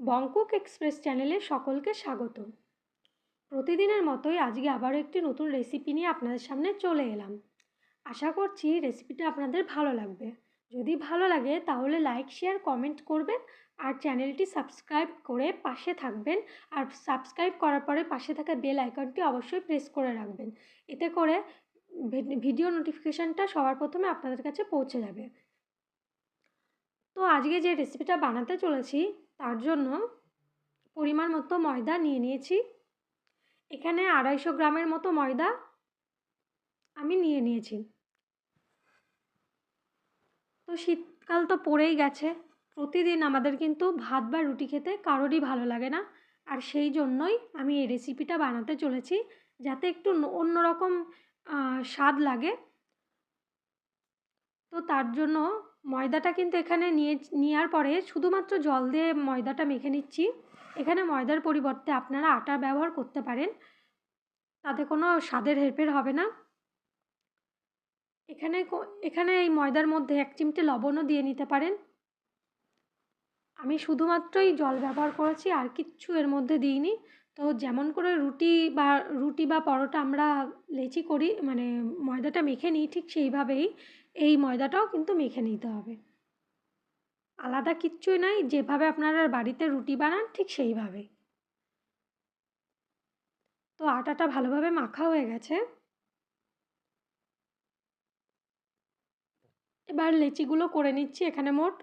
বংকুক express চ্যানেলে সকলকে স্বাগত। প্রতিদিনের মতোই আজকে আবারও একটি নতুন রেসিপি নিয়ে আপনাদের সামনে চলে এলাম। আশা করছি রেসিপিটা আপনাদের ভালো লাগবে। যদি ভালো লাগে তাহলে লাইক শেয়ার কমেন্ট করবেন আর চ্যানেলটি সাবস্ক্রাইব করে পাশে থাকবেন আর সাবস্ক্রাইব করার পরে পাশে থাকা বেল আইকনটি অবশ্যই প্রেস করে রাখবেন। এতে করে ভিডিও নোটিফিকেশানটা সবার প্রথমে আপনাদের কাছে পৌঁছে যাবে। তো আজকে যে রেসিপিটা বানাতে চলেছি তার জন্য পরিমাণ মতো ময়দা নিয়ে নিয়েছি। এখানে আড়াইশো গ্রামের মতো ময়দা আমি নিয়ে নিয়েছি। তো শীতকাল তো পড়েই গেছে। প্রতিদিন আমাদের কিন্তু ভাত বা রুটি খেতে কারোরই ভালো লাগে না। আর সেই জন্যই আমি এই রেসিপিটা বানাতে চলেছি যাতে একটু অন্যরকম স্বাদ লাগে। তো তার জন্য ময়দাটা কিন্তু এখানে নিয়ে নেওয়ার পরে শুধুমাত্র জল দিয়ে ময়দাটা মেখে নিচ্ছি। এখানে ময়দার পরিবর্তে আপনারা আটা ব্যবহার করতে পারেন। তাতে কোনো স্বাদের হেরফের হবে না। এখানে এখানে এই ময়দার মধ্যে এক চিমটে লবণও দিয়ে নিতে পারেন। আমি শুধুমাত্রই জল ব্যবহার করেছি, আর কিচ্ছু এর মধ্যে দিইনি। তো যেমন করে রুটি বা রুটি বা পরোটা আমরা লেচি করি মানে ময়দাটা মেখে নিই ঠিক সেইভাবেই। এই ময়দাটাও কিন্তু মেখে নিতে হবে। আলাদা কিচ্ছুই নাই, যেভাবে আপনারা বাড়িতে রুটি বানান ঠিক সেইভাবে। তো আটাটা ভালোভাবে মাখা হয়ে গেছে। এবার লেচিগুলো করে নিচ্ছি এখানে মোট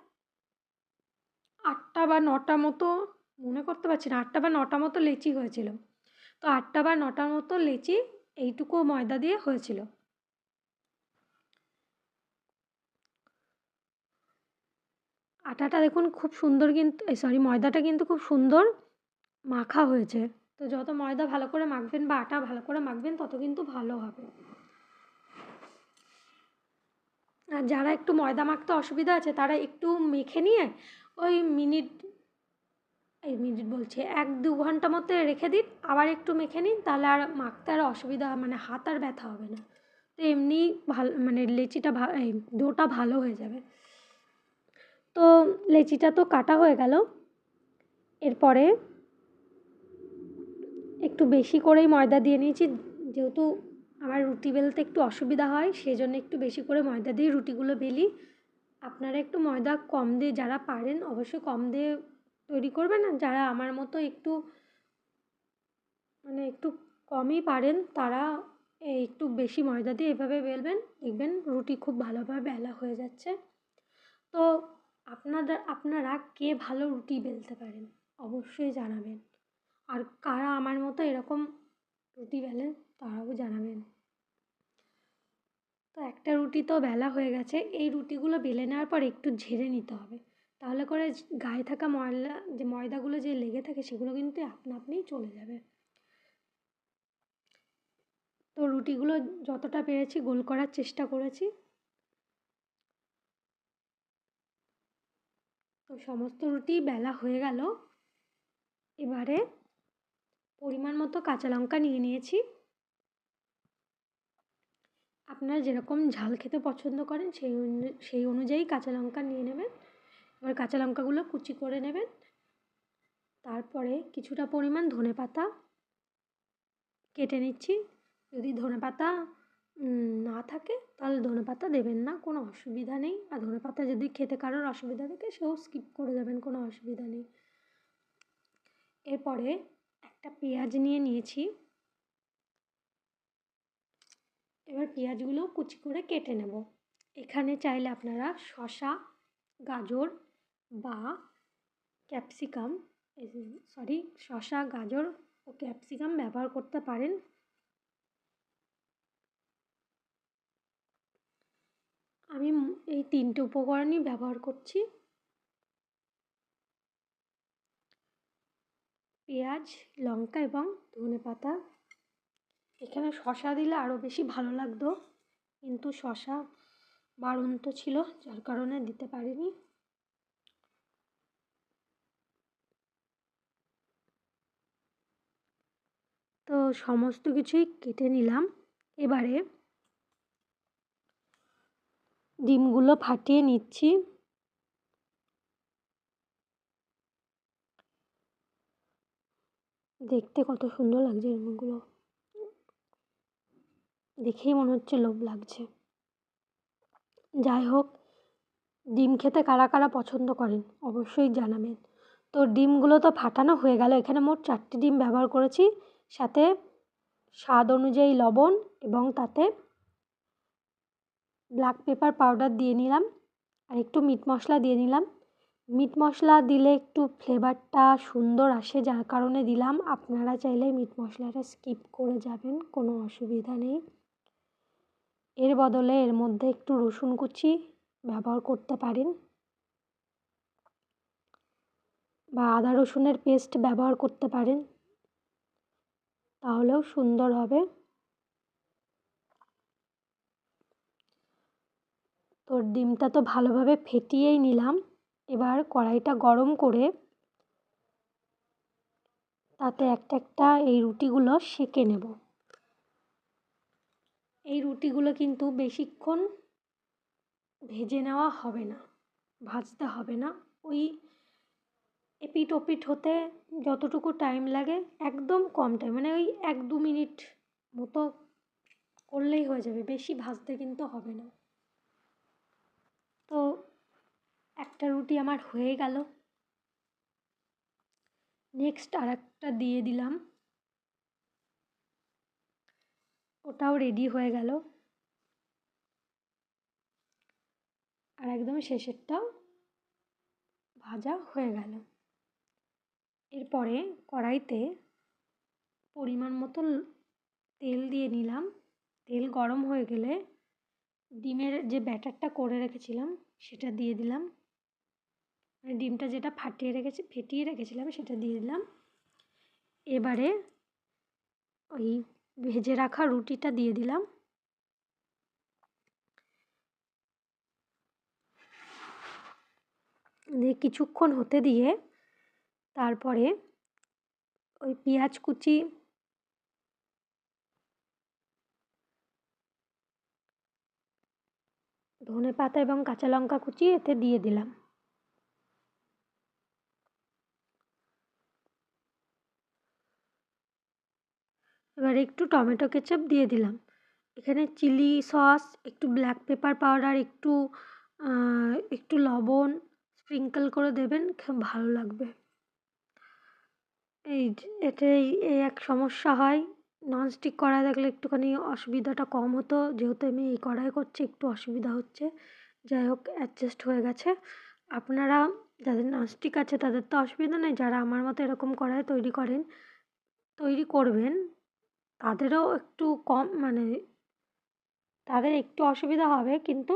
আটটা বা নটা মতো। মনে করতে পারছি না। আটটা বা নটা মতো লেচি হয়েছিল। তো আটটা বা নটার মতো লেচি এইটুকু ময়দা দিয়ে হয়েছিল। আটাটা দেখুন খুব সুন্দর কিন্তু সরি ময়দাটা কিন্তু খুব সুন্দর মাখা হয়েছে। তো যত ময়দা ভালো করে মাখবেন বা আটা ভালো করে মাখবেন, তত কিন্তু ভালো হবে। আর যারা একটু ময়দা মাখতে অসুবিধা আছে, তারা একটু মেখে নিয়ে ওই মিনিট মিনিট বলছে, এক দু ঘণ্টা মতো রেখে দিন, আবার একটু মেখে নিন, তাহলে আর মাখতে আর অসুবিধা মানে হাত আর ব্যথা হবে না। তো এমনি ভালো মানে লেচিটা এই ডোটা ভালো হয়ে যাবে। তো লেচিটা তো কাটা হয়ে গেল। এরপরে একটু বেশি করেই ময়দা দিয়ে নিয়েছি, যেহেতু আমার রুটি বেলতে একটু অসুবিধা হয় সেই জন্য একটু বেশি করে ময়দা দিয়ে রুটিগুলো বেলি। আপনারা একটু ময়দা কম দিয়ে, যারা পারেন, অবশ্যই কম দিয়ে তৈরি করবেন আর যারা আমার মতো একটু মানে একটু কমই পারেন, তারা একটু বেশি ময়দা দিয়ে এভাবে বেলবেন। দেখবেন রুটি খুব ভালোভাবে বেলা হয়ে যাচ্ছে। তো আপনারা আপনারা কে ভালো রুটি বেলতে পারেন? অবশ্যই জানাবেন। আর কারা আমার মতো এরকম রুটি বেলেন, তারাও জানাবেন। তো একটা রুটি তো বেলা হয়ে গেছে, এই রুটিগুলো বেলে নেওয়ার পর একটু ঝেড়ে নিতে হবে। তাহলে করে গায়ে থাকা ময়লা, যে ময়দাগুলো যে লেগে থাকে সেগুলো কিন্তু আপনা আপনিই চলে যাবে। তো রুটিগুলো যতটা পেরেছি গোল করার চেষ্টা করেছি। তো সমস্ত রুটি বেলা হয়ে গেল। এবারে পরিমাণ মতো কাঁচা লঙ্কা নিয়ে নিয়েছি। আপনারা যেরকম ঝাল খেতে পছন্দ করেন সেই সেই অনুযায়ী কাঁচা লঙ্কা নিয়ে নেবেন। এবার কাঁচা লঙ্কাগুলো কুচি করে নেবেন। তারপরে কিছুটা পরিমাণ ধনে পাতা কেটে নিচ্ছি। যদি ধনে পাতা না থাকে, তাহলে ধনে পাতা দেবেন না, কোনো অসুবিধা নেই। আর ধনে পাতা যদি খেতে কারোর অসুবিধা থাকে, সেও স্কিপ করে দেবেন কোনো অসুবিধা নেই। এরপরে একটা পেঁয়াজ নিয়ে নিয়েছি। এবার পেঁয়াজগুলো কুচি করে কেটে নেব। এখানে চাইলে আপনারা শশা গাজর বা ক্যাপসিকাম সরি শশা, গাজর ও ক্যাপসিকাম ব্যবহার করতে পারেন। আমি এই তিনটে উপকরণই ব্যবহার করছি। পেঁয়াজ, লঙ্কা এবং ধনে পাতা। এখানে শশা দিলে আরও বেশি ভালো লাগতো, কিন্তু শশা বাড়ন্ত ছিল, যার কারণে দিতে পারিনি। তো সমস্ত কিছুই কেটে নিলাম। এবারে ডিমগুলো ফাটিয়ে নিচ্ছি। দেখতে কত সুন্দর লাগছে ডিমগুলো। দেখেই মনে হচ্ছে লোভ লাগছে। যাই হোক, ডিম খেতে কারা কারা পছন্দ করেন অবশ্যই জানাবেন। তো ডিমগুলো তো ফাটানো হয়ে গেল। এখানে মোট চারটে ডিম ব্যবহার করেছি। সাথে স্বাদ অনুযায়ী লবণ এবং তাতে ব্ল্যাক পেপার পাউডার দিয়ে নিলাম আর একটু মিট মশলা দিয়ে নিলাম। মিট মশলা দিলে একটু ফ্লেভারটা সুন্দর আসে, যার কারণে দিলাম। আপনারা চাইলে মিট মশলাটা স্কিপ করে যাবেন, কোনো অসুবিধা নেই। এর বদলে এর মধ্যে একটু রসুন কুচি ব্যবহার করতে পারেন। বা আদা রসুনের পেস্ট ব্যবহার করতে পারেন। তাহলেও সুন্দর হবে। তো ডিমটা তো ভালোভাবে ফেটিয়েই নিলাম। এবার কড়াইটা গরম করে তাতে একটা একটা এই রুটিগুলো সেঁকে নেব। এই রুটিগুলো কিন্তু বেশিক্ষণ ভেজে নেওয়া হবে না, ভাজতে হবে না। ওই এপিট ওপিট হতে যতটুকু টাইম লাগে, একদম কম টাইম মানে ওই এক দু মিনিট মতো করলেই হয়ে যাবে, বেশি ভাজতে কিন্তু হবে না। তো একটা রুটি আমার হয়ে গেল। নেক্সট আর একটা দিয়ে দিলাম। ওটাও রেডি হয়ে গেল। আর একদম শেষেরটাও ভাজা হয়ে গেল। এরপরে কড়াইতে পরিমাণ মতো তেল দিয়ে নিলাম। তেল গরম হয়ে গেলে ডিমের যে ব্যাটারটা করে রেখেছিলাম, সেটা দিয়ে দিলাম। মানে ডিমটা যেটা ফাটিয়ে রেখেছি, ফেটিয়ে রেখেছিলাম, সেটা দিয়ে দিলাম। এবারে ওই ভেজে রাখা রুটিটা দিয়ে দিলাম। দিয়ে কিছুক্ষণ হতে দিয়ে তারপরে ওই পেঁয়াজ কুচি ধনে পাতা এবং কাঁচা লঙ্কা কুচি এতে দিয়ে দিলাম। এবার একটু টমেটো কেচাপ দিয়ে দিলাম। এখানে চিলি সস, একটু ব্ল্যাক পেপার পাউডার, একটু একটু লবণ স্প্রিঙ্কল করে দেবেন, খুব ভালো লাগবে। এই এটাই এই এক সমস্যা হয়। ননস্টিক কড়াই থাকলে একটুখানি অসুবিধাটা কম হতো। যেহেতু আমি এই কড়াই করছি, একটু অসুবিধা হচ্ছে। যাই হোক অ্যাডজাস্ট হয়ে গেছে। আপনারা যাদের ননস্টিক আছে, তাদের তো অসুবিধা নেই। যারা আমার মতো এরকম কড়াই তৈরি করেন, তৈরি করবেন, তাদেরও একটু কম মানে তাদের একটু অসুবিধা হবে। কিন্তু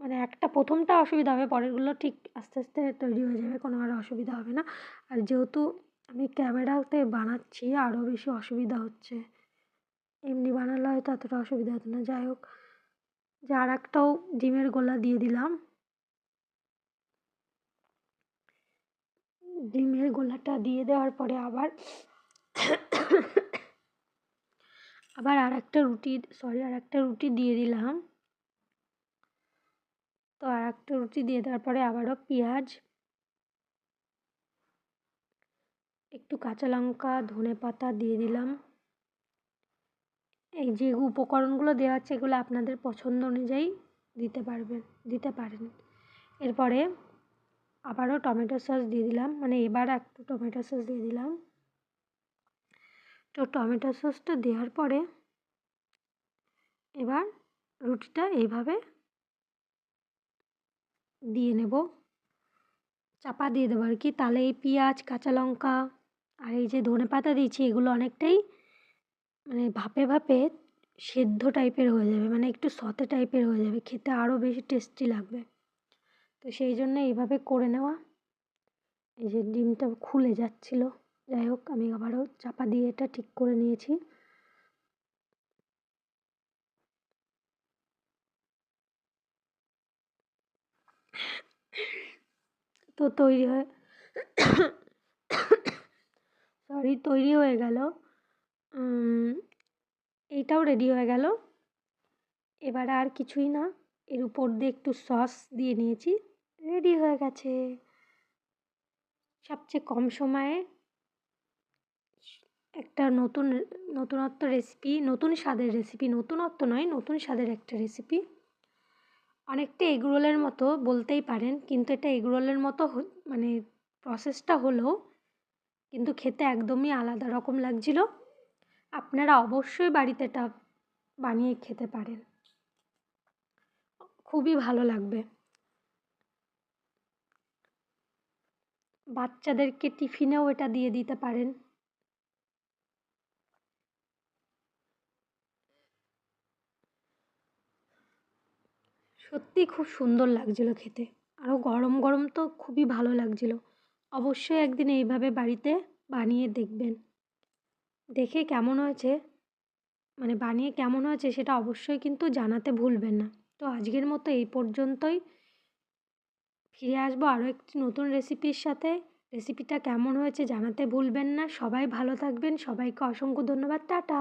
মানে একটা প্রথমটা অসুবিধা হবে, পরেরগুলো ঠিক আস্তে আস্তে তৈরি হয়ে যাবে। কোনো আর অসুবিধা হবে না। আর যেহেতু আমি ক্যামেরাতে বানাচ্ছি আরও বেশি অসুবিধা হচ্ছে। এমনি বানালে হয়তো এতটা অসুবিধা হতো না। যাই হোক, যে আর একটাও ডিমের গোলা দিয়ে দিলাম। ডিমের গোলাটা দিয়ে দেওয়ার পরে আবার আবার আর একটা রুটি সরি আর একটা রুটি দিয়ে দিলাম। তো আর একটা রুটি দিয়ে দেওয়ার পরে আবারও পেঁয়াজ একটু কাঁচা লঙ্কা, ধনে পাতা দিয়ে দিলাম। এই যে উপকরণগুলো দেওয়া আছে, এগুলো আপনাদের পছন্দ অনুযায়ী দিতে পারবেন, দিতে পারেন। এরপরে আবারও টমেটো সস দিয়ে দিলাম মানে এবার একটু টমেটো সস দিয়ে দিলাম। তো টমেটো সসটা দেওয়ার পরে এবার রুটিটা এইভাবে দিয়ে নেব। চাপা দিয়ে দেবো আর কি, তাহলে এই পেঁয়াজ, কাঁচা লঙ্কা আর এই যে ধনে পাতা দিয়েছি, এগুলো অনেকটাই মানে ভাপে ভাপে সেদ্ধ টাইপের হয়ে যাবে মানে একটু সতে টাইপের হয়ে যাবে, খেতে আরও বেশি টেস্টি লাগবে। তো সেই জন্য এইভাবে করে নেওয়া। এই যে ডিমটা খুলে যাচ্ছিল, যাই হোক আমি আবারও চাপা দিয়ে এটা ঠিক করে নিয়েছি। তো তৈরি হয়ে। সরি তৈরি হয়ে গেল। এইটাও রেডি হয়ে গেল। এবার আর কিছুই না। এর উপর দিয়ে একটু সস দিয়ে নিয়েছি। রেডি হয়ে গেছে। সবচেয়ে কম সময়ে একটা নতুন, নতুনত্ব রেসিপি নতুন স্বাদের রেসিপি নতুনত্ব নয়, নতুন স্বাদের একটা রেসিপি অনেকটা এগরোলের মতো বলতেই পারেন, কিন্তু এটা এগরোলের মতো মানে প্রসেসটা হলো কিন্তু খেতে একদমই আলাদা রকম লাগছিল। আপনারা অবশ্যই বাড়িতে এটা বানিয়ে খেতে পারেন। খুবই ভালো লাগবে। বাচ্চাদেরকে টিফিনেও এটা দিয়ে দিতে পারেন। সত্যিই খুব সুন্দর লাগছিল খেতে। আরও গরম গরম তো খুবই ভালো লাগছিল। অবশ্যই একদিন এইভাবে বাড়িতে বানিয়ে দেখবেন। দেখে কেমন হয়েছে মানে বানিয়ে কেমন হয়েছে সেটা অবশ্যই কিন্তু জানাতে ভুলবেন না। তো আজকের মতো এই পর্যন্তই। ফিরে আসব আরও একটি নতুন রেসিপির সাথে। রেসিপিটা কেমন হয়েছে জানাতে ভুলবেন না। সবাই ভালো থাকবেন। সবাইকে অসংখ্য ধন্যবাদ। টাটা।